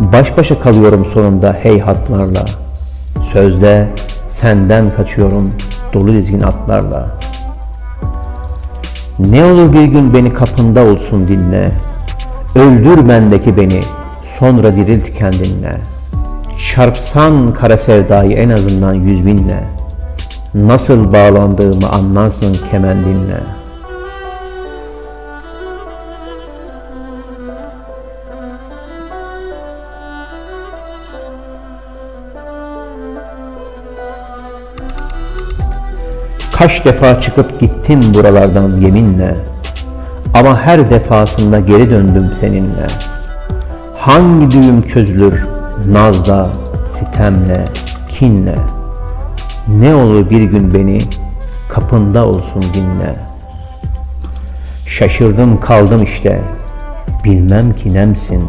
Baş başa kalıyorum sonunda heyhatlarla. Sözde senden kaçıyorum dolu dizgin atlarla. Ne olur bir gün beni kapında olsun dinle. Öldür bendeki beni, sonra dirilt kendinle. Çarpsan kara sevdayı en azından yüz binle. Nasıl bağlandığımı anlarsın kemendinle. Kaç defa çıkıp gittim buralardan yeminle. Ama her defasında geri döndüm seninle. Hangi düğüm çözülür nazla, sitemle, kinle. Ne olur bir gün beni kapında olsun dinle. Şaşırdım kaldım işte, bilmem ki nemsin.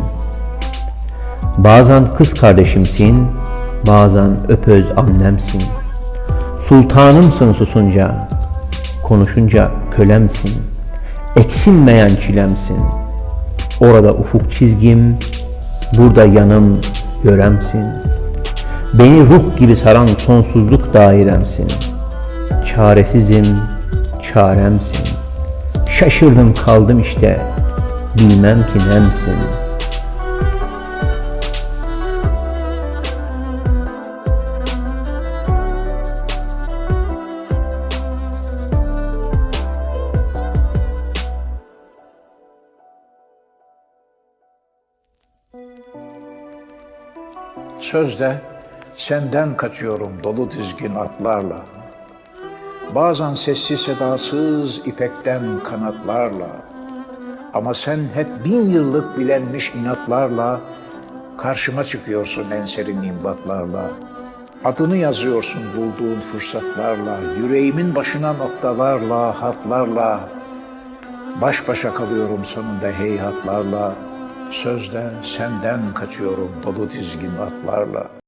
Bazen kız kardeşimsin, bazen öpöz annemsin. Sultanımsın susunca, konuşunca kölemsin. Eksilmeyen çilemsin. Orada ufuk çizgim, burada yanım göremsin. Beni ruh gibi saran sonsuzluk dairemsin. Çaresizim, çaremsin. Şaşırdım kaldım işte, bilmem ki nemsin. Sözde senden kaçıyorum dolu dizgin atlarla. Bazen sessiz sedasız ipekten kanatlarla. Ama sen hep bin yıllık bilenmiş inatlarla karşıma çıkıyorsun en serin imbatlarla. Adını yazıyorsun bulduğun fırsatlarla, yüreğimin başına noktalarla, hatlarla. Baş başa kalıyorum sonunda heyhatlarla. Sözde senden kaçıyorum dolu dizgin atlarla.